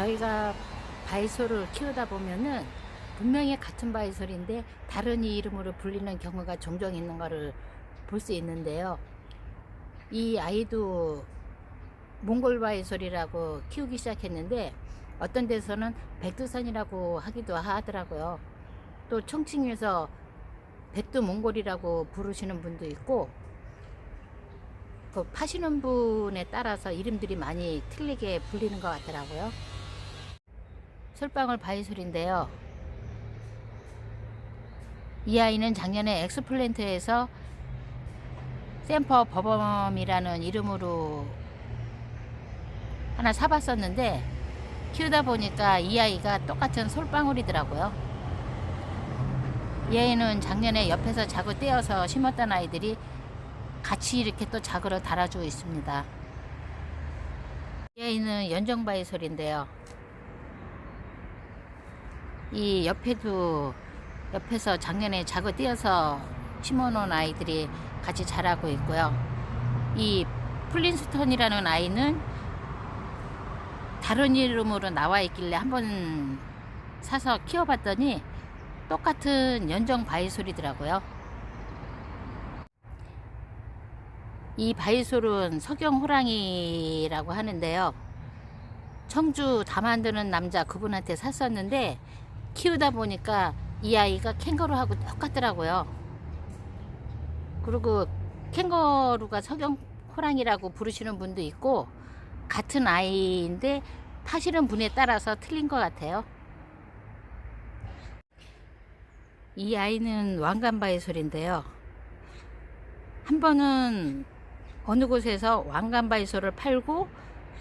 저희가 바이솔을 키우다 보면은 분명히 같은 바이솔인데 다른 이름으로 불리는 경우가 종종 있는 거를 볼 수 있는데요. 이 아이도 몽골 바이솔이라고 키우기 시작했는데 어떤 데서는 백두산이라고 하기도 하더라고요. 또 총칭에서 백두 몽골이라고 부르시는 분도 있고 그 파시는 분에 따라서 이름들이 많이 틀리게 불리는 것 같더라고요. 솔방울 바이솔인데요. 이 아이는 작년에 엑스플랜트에서 샘퍼 버범이라는 이름으로 하나 사봤었는데 키우다 보니까 이 아이가 똑같은 솔방울이더라고요. 이 아이는 작년에 옆에서 자구 떼어서 심었던 아이들이 같이 이렇게 또 자그로 달아주고 있습니다. 이 아이는 연정바이솔인데요. 이 옆에도 옆에서 작년에 자구 떼어서 심어놓은 아이들이 같이 자라고 있고요. 이 플린스턴이라는 아이는 다른 이름으로 나와 있길래 한번 사서 키워봤더니 똑같은 연정 바이솔이더라고요. 이 바이솔은 석영 호랑이라고 하는데요. 청주 다 만드는 남자 그분한테 샀었는데 키우다 보니까 이 아이가 캥거루하고 똑같더라고요. 그리고 캥거루가 석영 호랑이라고 부르시는 분도 있고 같은 아이인데 파시는 분에 따라서 틀린 것 같아요. 이 아이는 왕관바이솔인데요. 한 번은 어느 곳에서 왕관바이솔을 팔고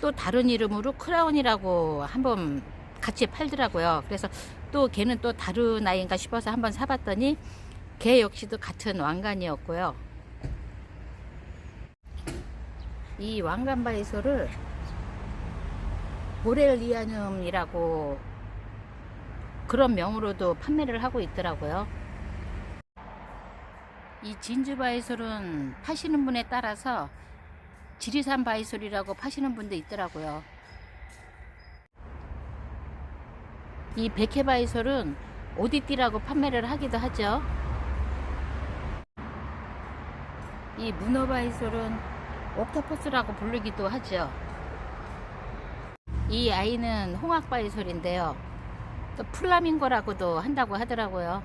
또 다른 이름으로 크라운이라고 한 번 같이 팔더라고요. 그래서 또 걔는 또 다른 아이인가 싶어서 한번 사봤더니 걔 역시도 같은 왕관이었고요. 이 왕관 바이솔을 모렐리아늄이라고 그런 명으로도 판매를 하고 있더라고요. 이 진주 바이솔은 파시는 분에 따라서 지리산 바이솔이라고 파시는 분도 있더라고요. 이 백해 바이솔은 오디띠라고 판매를 하기도 하죠. 이 문어 바이솔은 옥토퍼스라고 부르기도 하죠. 이 아이는 홍학 바이솔인데요. 또 플라밍고라고도 한다고 하더라고요.